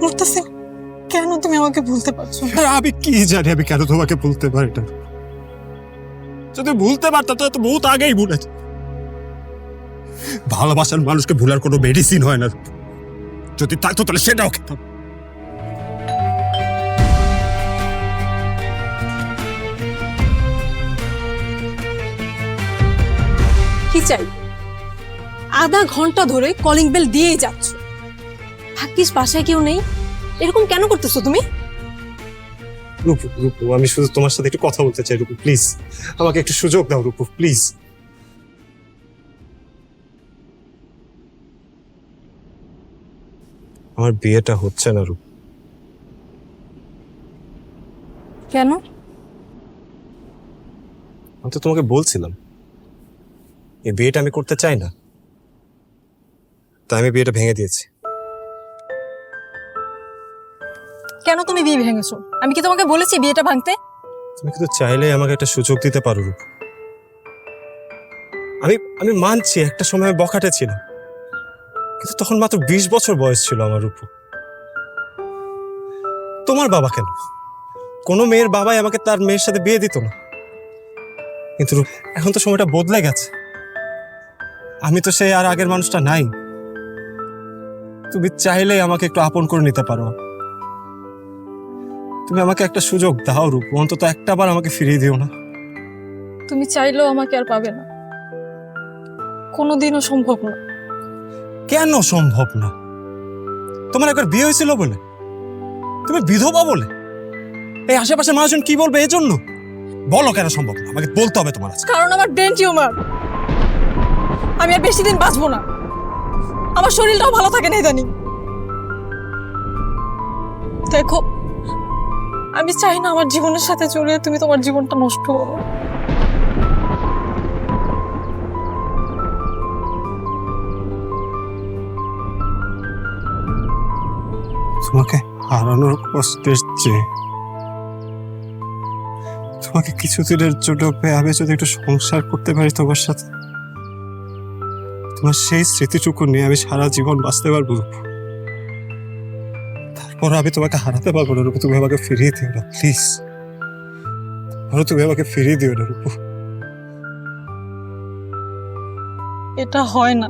মুর্তাসিম কেন তুমি আমাকে ভুলতে পারছ? আমি কি জানি আমি কেন তোমাকে ভুলতে পারি না? যদি ভুলতে পারতাম তাহলে তো বহুত আগেই ভুলে ভালোবাসার মানুষকে ভুলার কোনো মেডিসিন হয় না। যদি থাকতো তাহলে সেটাও খেতাম। কি চাই? আধা ঘণ্টা ধরে কলিং বেল দিয়েই যাচ্ছ। ভাগ্যিস বাসায় কেউ নেই। এরকম কেন করতেছো তুমি? রূপু রূপু আমি শুধু তোমার সাথে একটু কথা বলতে চাই রূপু প্লিজ আমাকে একটু সুযোগ দাও রূপু প্লিজ আমার বিয়েটা হচ্ছে না রূপ। কেন? আমি তো তোমাকে বলছিলাম। এই বিয়েটা আমি করতে চাই না। তাই আমি বিয়েটা ভেঙে দিয়েছি। কেন তুমি বিয়ে ভেঙেছো? আমি কি তোমাকে বলেছি বিয়েটা ভাঙতে? তুমি কিন্তু চাইলেই আমাকে একটা সুযোগ দিতে পারো, রূপ। আমি আমি মানছি, একটা সময় বখাটে ছিলাম। কিন্তু তখন মাত্র বিশ বছর বয়স ছিল আমার, রূপু। তোমার বাবা কেন? কোনো মেয়ের বাবাই আমাকে তার মেয়ের সাথে বিয়ে দিত না। কিন্তু এখন তো সময়টা বদলে গেছে। আমি তো সেই আর আগের মানুষটা নাই। তুমি চাইলেই আমাকে একটু আপন করে নিতে পারো। তুমি আমাকে একটা সুযোগ দাও রূপ। অন্তত একটা বার আমাকে ফিরিয়ে দিও না। তুমি চাইলেও আমাকে আর পাবে না। কোনোদিনও সম্ভব না। কেন সম্ভব না? তোমার একবার বিয়ে হয়েছিল বলে? তুমি বিধবা বলে? এই আশেপাশে মানুষজন কি বলবে এই জন্য বলো কেন সম্ভব না? আমাকে বলতে হবে তোমার কারণ আমার ব্রেন টিউমার আমি আর বেশি দিন বাঁচবো না। আমার শরীরটাও ভালো থাকে না ইদানিং। দেখো আমি চাই না আমার জীবনের সাথে জড়িয়ে তুমি তোমার জীবনটা নষ্ট করো। তোমাকে হারানোর কষ্টের চেয়ে তোমাকে কিছুদিনের জন্য পেয়ে আমি যদি একটু সংসার করতে পারি তোমার সাথে, তোমার সেই স্মৃতিটুকু নিয়ে আমি সারা জীবন বাঁচতে পারব। রূপু। আমি তোমাকে হারাতে পারব না রূপু। তুমি আমাকে ফিরিয়ে দিও না প্লিজ তুমি আমাকে ফিরিয়ে দিও না রূপু। এটা হয় না।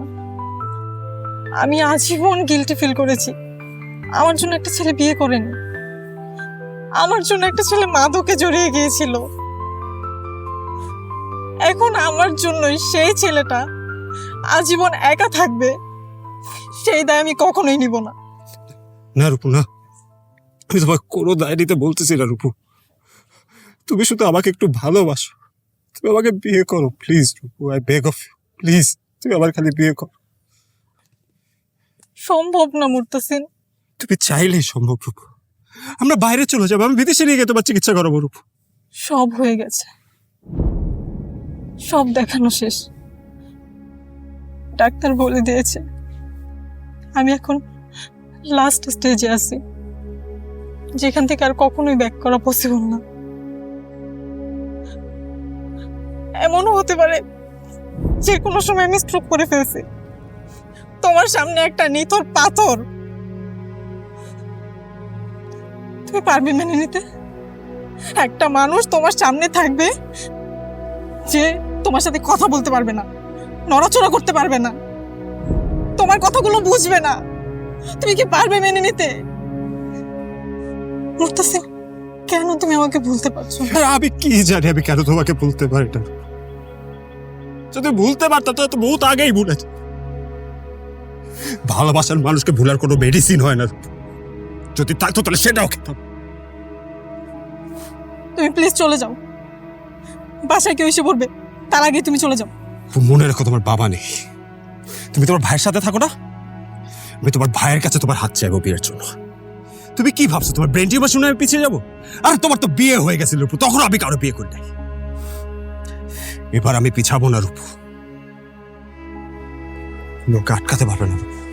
আমি আজীবন গিলটি ফিল করেছি। আমার জন্য একটা ছেলে বিয়ে করেনি আমার জন্য একটা ছেলে মাদকে জড়িয়ে গিয়েছিল। এখন আমার জন্যই সেই ছেলেটা আজীবন একা থাকবে সেই দায় আমি কখনোই নিব না। না রূপু না। আমি তোমাকে কোনো দায় নিতে বলতেছি না রূপু। তুমি শুধু আমাকে একটু ভালোবাসো। তুমি আমাকে বিয়ে করো please Rupu I beg of please তুমি আমার খালি বিয়ে করো। সম্ভব না মুর্তাসিন। তুমি চাইলেই সম্ভব রূপু। আমরা বাইরে চলে যাব আমি বিদেশে নিয়ে গিয়ে তোমার চিকিৎসা করাবো রূপু। সব হয়ে গেছে। সব দেখানো শেষ। ডাক্তার বলে দিয়েছে আমি এখন লাস্ট স্টেজে আছি। যেখান থেকে আর কখনোই ব্যাক করা পসিবল না। এমনও হতে পারে যে কোনো সময় আমি স্ট্রোক করে ফেলছি। তোমার সামনে একটা নিথর পাথর। তুমি পারবে মেনে নিতে? একটা মানুষ তোমার সামনে থাকবে যে তোমার সাথে কথা বলতে পারবে না, নড়াচড়া করতে পারবে না। তোমার কথাগুলো বুঝবে না। তুমি কি পারবে মেনে নিতে? মুর্তাসিম কেন তুমি আমাকে ভুলতে পারছ? আমি কি জানি আমি কেন তোমাকে ভুলতে পারি না যদি ভুলতে পারতাম তাহলে তো বহুত আগেই ভুলে ভালোবাসার মানুষকে ভুলার কোনো মেডিসিন হয় না। যদি থাকতো তাহলে সেটাও খেতাম। তুমি প্লিজ চলে যাও। বাসায় কেউ এসে পড়বে তার আগে তুমি চলে যাও। মনে রাখো তোমার বাবা নেই। তুমি তোমার ভাইয়ের সাথে থাকো না। আমি তোমার ভাইয়ের কাছে তোমার হাত চাইব বিয়ের জন্য। তুমি কি ভাবছ? তোমার ব্রেন টিউমার শুনে আমি পিছিয়ে যাব? আর তোমার তো বিয়ে হয়ে গেছে, রূপু। তখন আমি কারও বিয়ে করি নাই। এবার আমি পিছাবো না, রূপু। লোক আটকাতে পারবে না, রূপু।